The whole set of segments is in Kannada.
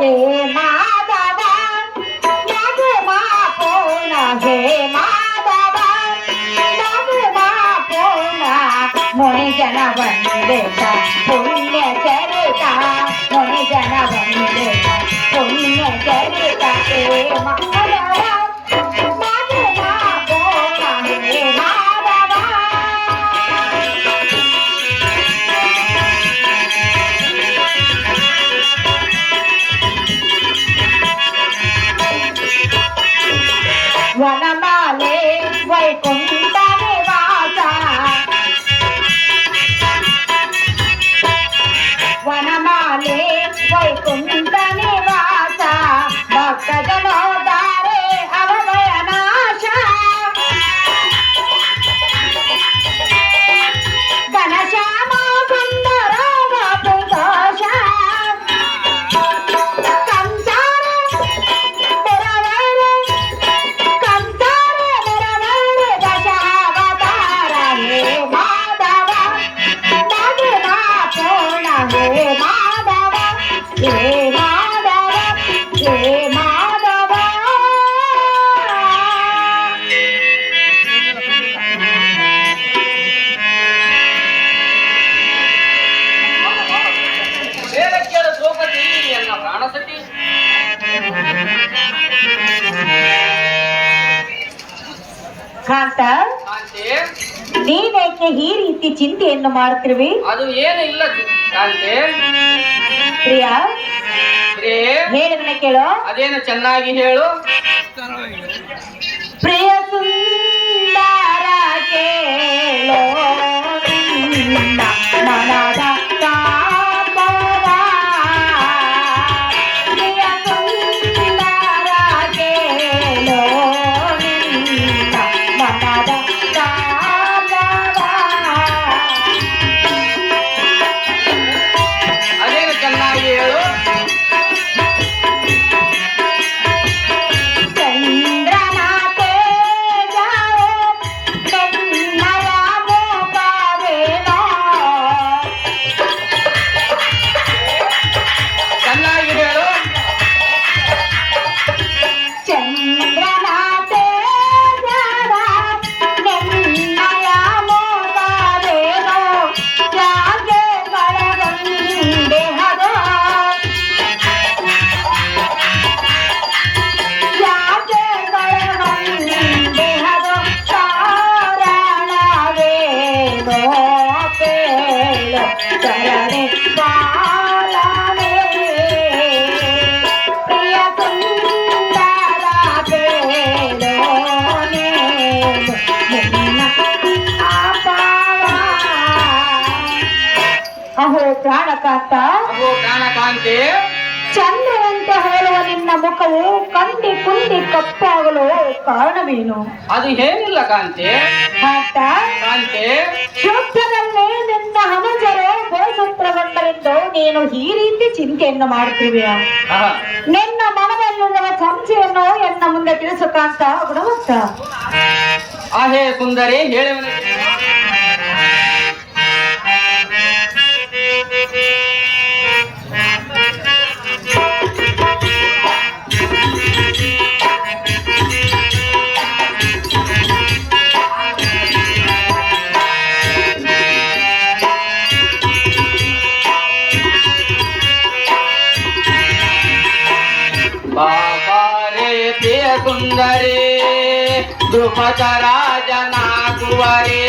हे माधवा नाग मा पोन हे माधवा नाग मा पोन मोहि जन वंदेता पुण्य चरिता मोहि जन वंदेता पुण्य चरिता हे माधवा ಚಿಂತೆಯನ್ನು ಮಾಡ್ತಿರ್ವಿ? ಅದು ಏನು ಇಲ್ಲ ಕಾಂತಿ ಪ್ರಿಯಾ? ಪ್ರೇ ಹೇಳಿದನ ಕೇಳು. ಅದೇನು ಚೆನ್ನಾಗಿ ಹೇಳು? ಪ್ರಿಯ ಸುಂದರ ಕೇಳೋ ಮನದ ಪ್ರಾಣಕಾಂತ? ಪ್ರಾಣಕಾಂತಿ. ಚಂದ್ರವಂತ ಹೇಳುವ ನಿನ್ನ ಮುಖವು ಕಂಡಿ ಕುಂಡಿ ಕಪ್ಪಾಗಲು ಕಾರಣವೇನು? ಅದು ಏನಿಲ್ಲ ಕಾಂತಿ. ಕಾಂತ? ಕಾಂತಿ. ಯುದ್ಧದಲ್ಲೇ ನಿನ್ನ ಹನುಜರು ಗೋಸೂತ್ರಗೊಂಡರೆಂದು ನೀನು ಈ ರೀತಿ ಚಿಂತೆಯನ್ನು ಮಾಡುತ್ತಿವೆಯ. ನಿನ್ನ ಮನದಲ್ಲಿರುವ ಸಂಶೆಯನ್ನು ಎನ್ನ ಮುಂದೆ ತಿಳಿಸು ಕಾಂತ ಗುಣವಂತ ಆಹೇ ಸುಂದರಿ ಹೇಳುವನು ಸುಂದರಿ ಧ್ರುಪದ ರಾಜನಾಗುವರೆ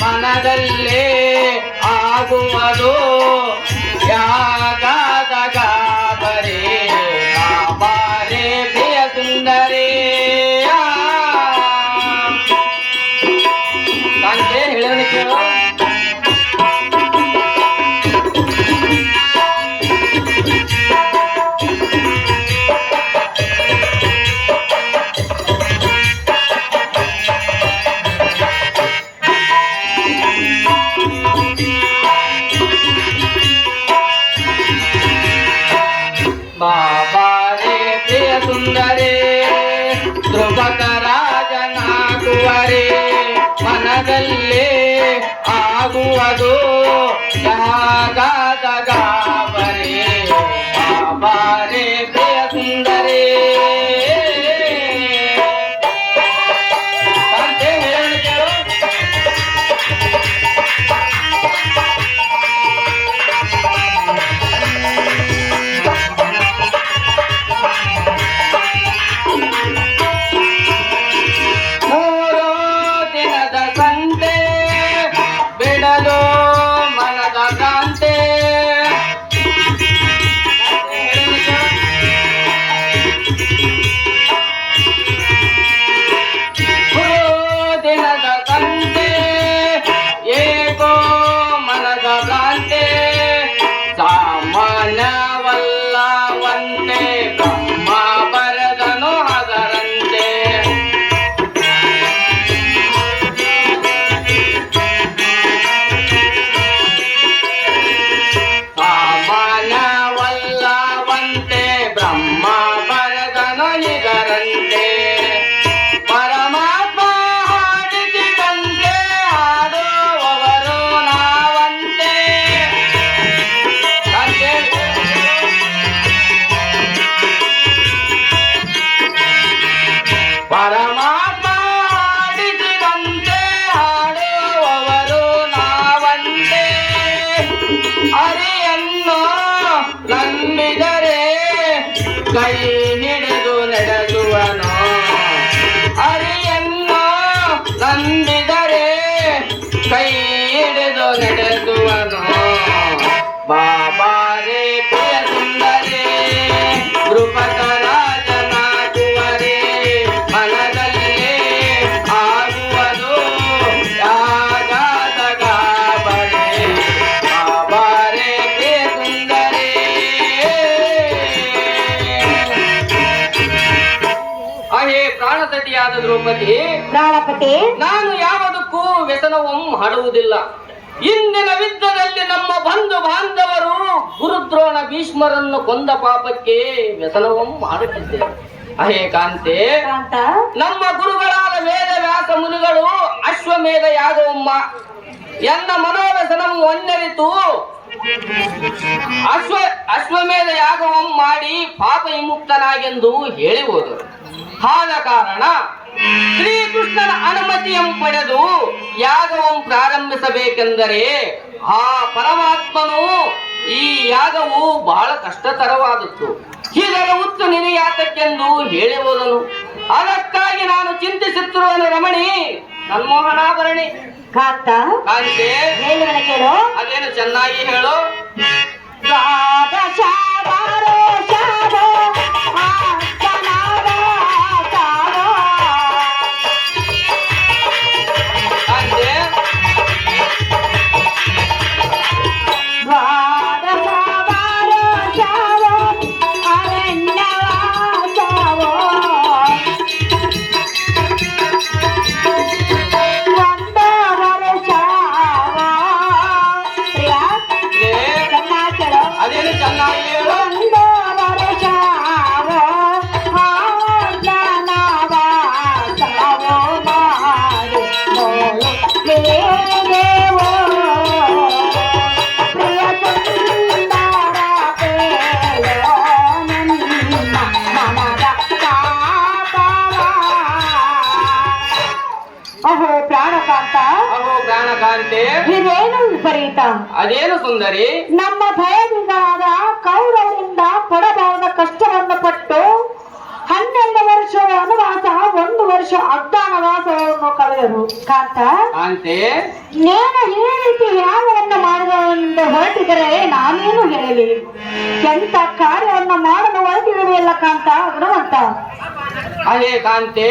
ಮನದಲ್ಲೇ ಆಗುವುದು ಯಾಗಾದ ಮನದಲ್ಲೇ ಆಗುವುದು. ಯಾಗಾದ ಗಾಬರೆ ಬಾಬಾರೇ ಪ್ರಿಯ ಸುಂದರೇ ಪ್ರಾಣಸತಿಯಾದ ದ್ರೌಪದಿ ನಾನು ಯಾವುದಕ್ಕೂ ವ್ಯಸನವಂ ಹಾಡುವುದಿಲ್ಲ ಇಂದಿನ ಯುದ್ಧದಲ್ಲಿ ನಮ್ಮ ಬಂಧು ಬಾಂಧವರು ಗುರುದ್ರೋಣ ಭೀಷ್ಮರನ್ನು ಕೊಂದ ಪಾಪಕ್ಕೆ ವ್ಯಸನವನ್ನು ಮಾಡುತ್ತಿದ್ದೇವೆ ಅಹೇ ಕಾಂತೆ ನಮ್ಮ ಗುರುಗಳಾದ ವೇದ ವ್ಯಾಸ ಮುನಿಗಳು ಅಶ್ವಮೇಧ ಯಾದವಮ್ಮ ಎನ್ನ ಮನೋವ್ಯಸನ ಒಂದರಿತು ಅಶ್ವ, ಅಶ್ವಮೇಧ ಯಾಗವಂ ಮಾಡಿ ಪಾಪ ವಿಮುಕ್ತನಾಗೆಂದು ಹೇಳಿ ಆದ ಕಾರಣ ಶ್ರೀಕೃಷ್ಣನ ಅನುಮತಿಯಂ ಪಡೆದು ಯಾಗವಂ ಪ್ರಾರಂಭಿಸಬೇಕೆಂದರೆ ಆ ಪರಮಾತ್ಮನು ಈ ಯಾಗವು ಬಹಳ ಕಷ್ಟತರವಾದದ್ದು. ಇದರ ಉತ್ತು ನಿನಯಾತಕ್ಕೆಂದು ಹೇಳಿ ಹೋದನು ಅದಕ್ಕಾಗಿ ನಾನು ಚಿಂತಿಸುತ್ತಿರುವನು ರಮಣಿ ಮನಮೋಹನಾಭರಣಿ ಕಾಂತ ಕಾಂತೆ ಹೇಳುವನ ಕೇಳು ಅದೇನು ಚೆನ್ನಾಗಿ ಹೇಳು ಸ್ವಾದ ಶಾವಾರೋ ಚೆನ್ನಾಗ್ ಕೇಳು. ಇದೇನು ವಿಪರೀತ? ಅದೇನು ಸುಂದರಿ? ನಮ್ಮ ಭಯದಿಂದಾದ ಕೌರವರಿಂದ ಪಡಬಹುದ ಕಷ್ಟವನ್ನು ಪಟ್ಟು ಹನ್ನೆರಡು ವರ್ಷ ವನವಾಸ ಒಂದು ವರ್ಷ ಅಜ್ಞಾನವಾಸವನ್ನು ಕಳೆದರು. ಕಾಂತ ಕಾಂತೆ? ನೇನು ಈ ರೀತಿ ಯಾವವನ್ನು ಮಾಡುವವನ್ನು ಹೊರಟಿದರೆ ನಾನೇನು ಹೇಳಲಿ? ಎಂತ ಕಾರ್ಯವನ್ನು ಮಾಡಲು ಹೊರಟಿರಲಿಲ್ಲ ಕಾಂತ ಗುಣವಂತ? ಅದೇ ಕಾಂತೆ?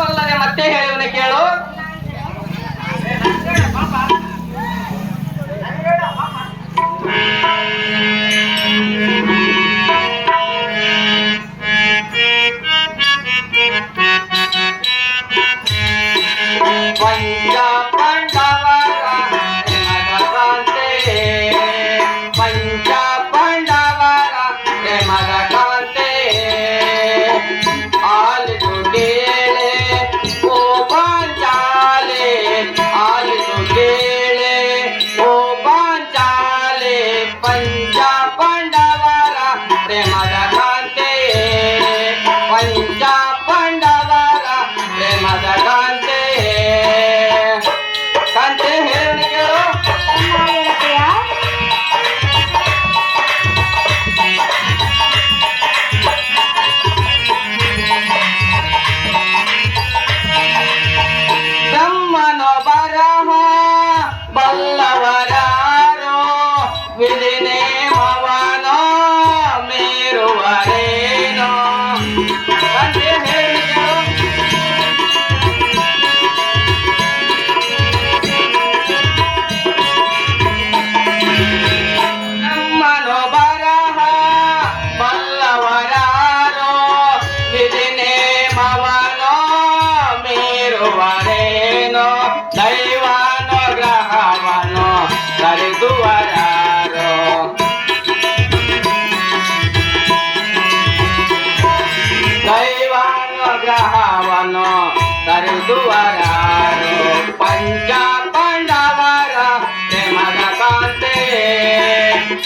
ಅಲ್ಲದೆ ಮತ್ತೆ ಹೇಳುವನ ಕೇಳು. quanh ra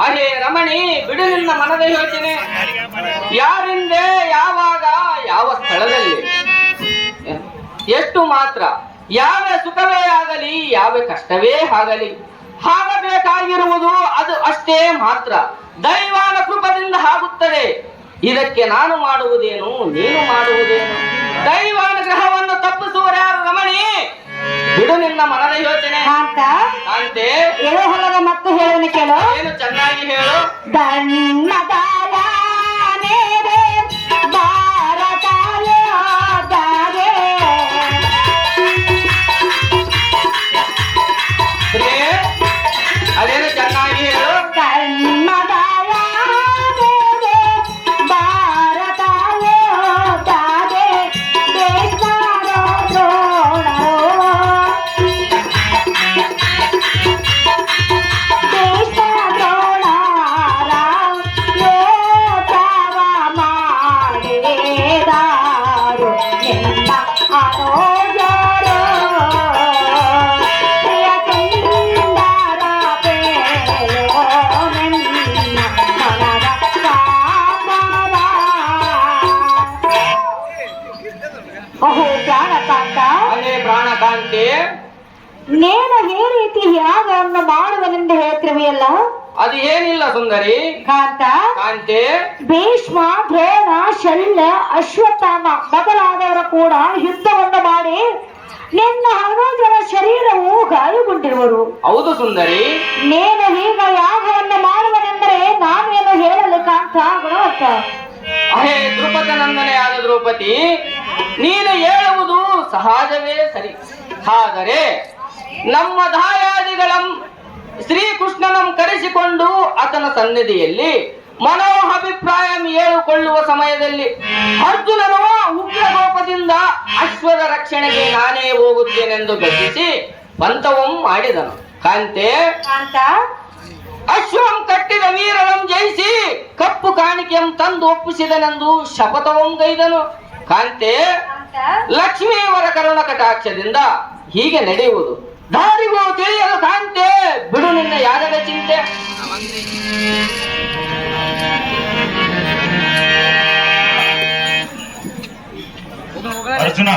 ಅಹೇ ರಮಣಿ ಬಿಡು ನಿನ್ನ ಮನದ ಯೋಚನೆ. ಯಾರಿಂದೆ, ಯಾವಾಗ, ಯಾವ ಸ್ಥಳದಲ್ಲಿ? ಎಷ್ಟು ಮಾತ್ರ. ಯಾವ ಸುಖವೇ ಆಗಲಿ, ಯಾವ ಕಷ್ಟವೇ ಆಗಲಿ ಆಗಬೇಕಾಗಿರುವುದು ಅದು ಅಷ್ಟೇ ಮಾತ್ರ. ದೈವಾನ ಕೃಪದಿಂದ ಆಗುತ್ತದೆ. ಇದಕ್ಕೆ ನಾನು ಮಾಡುವುದೇನು, ನೀನು ಮಾಡುವುದೇನು? ದೈವಾನುಗ್ರಹವನ್ನು ತಪ್ಪಿಸುವರ್ಯಾರು ರಮಣಿ? ಕಾಂತೆ ಹೇಳೋ ಹೊಲದ ಮತ್ತು ಹೇಳೋಣ ಕೇಳು. ಏನು ಚೆನ್ನಾಗಿ ಹೇಳು. ಧನ್ಯದಾಯಾನೇ ನೇನು ಈ ರೀತಿ ಯಾಗವನ್ನು ಮಾಡುವನೆಂದು ಹೇಳ್ತಿರುವೆಯಲ್ಲ? ಅದು ಏನಿಲ್ಲ ಸುಂದರಿ. ಕಾಂತ. ಕಾಂತೆ. ಭೀಷ್ಮ ದ್ರೋಣ ಶಲ್ಯ ಅಶ್ವತ್ಥಾಮ ಮೊದಲಾದವರ ಕೂಡ ಯುದ್ಧವನ್ನು ಮಾಡಿ ನಿನ್ನ ಹನುಮಂತರ ಶರೀರವು ಗಾಯಗೊಂಡಿರುವರು. ಹೌದು ಸುಂದರಿ. ನೀನು ಈಗ ಯಾಗವನ್ನು ಮಾಡುವನೆಂದರೆ ನಾನೇನು ಹೇಳಲು ಕಾಂತ? ಗುಣವತ್ತ ಅಹೇ ದ್ರುಪದ ನಂದನೆಯಾದ ದ್ರೌಪದಿ ನೀನು ಹೇಳುವುದು ಸಹಜವೇ ಸರಿ. ಆದರೆ ನಮ್ಮ ದಾಯಾದಿಗಳ ಶ್ರೀಕೃಷ್ಣನಂ ಕರೆಸಿಕೊಂಡು ಆತನ ಸನ್ನಿಧಿಯಲ್ಲಿ ಮನೋಹಭಿಪ್ರಾಯ ಹೇಳಿಕೊಳ್ಳುವ ಸಮಯದಲ್ಲಿ ಅರ್ಜುನನು ಉಗ್ರಗೋಪದಿಂದ ಅಶ್ವದ ರಕ್ಷಣೆಗೆ ನಾನೇ ಹೋಗುತ್ತೇನೆಂದು ಗರ್ಜಿಸಿ ಪಂಥವಂ ಮಾಡಿದನು. ಕಾಂತೆ? ಕಾಂತ? ಅಶ್ವಂ ಕಟ್ಟಿದ ವೀರರಂ ಜಯಿಸಿ ಕಪ್ಪು ಕಾಣಿಕೆಯಂ ತಂದು ಒಪ್ಪಿಸಿದನೆಂದು ಶಪಥವಂ ಗೈದನು. ಕಾಂತೆ? ಕಾಂತ? ಲಕ್ಷ್ಮೀವರ ಕರುಣ ಕಟಾಕ್ಷದಿಂದ ಹೀಗೆ ನಡೆಯುವುದು. ದಾರಿಗೂ ತಿಳಿಯಲು ಕಾಂತೆ. ಬಿಡು ನಿನ್ನ ಯಾರದ ಚಿಂತೆ. ಅರ್ಜುನ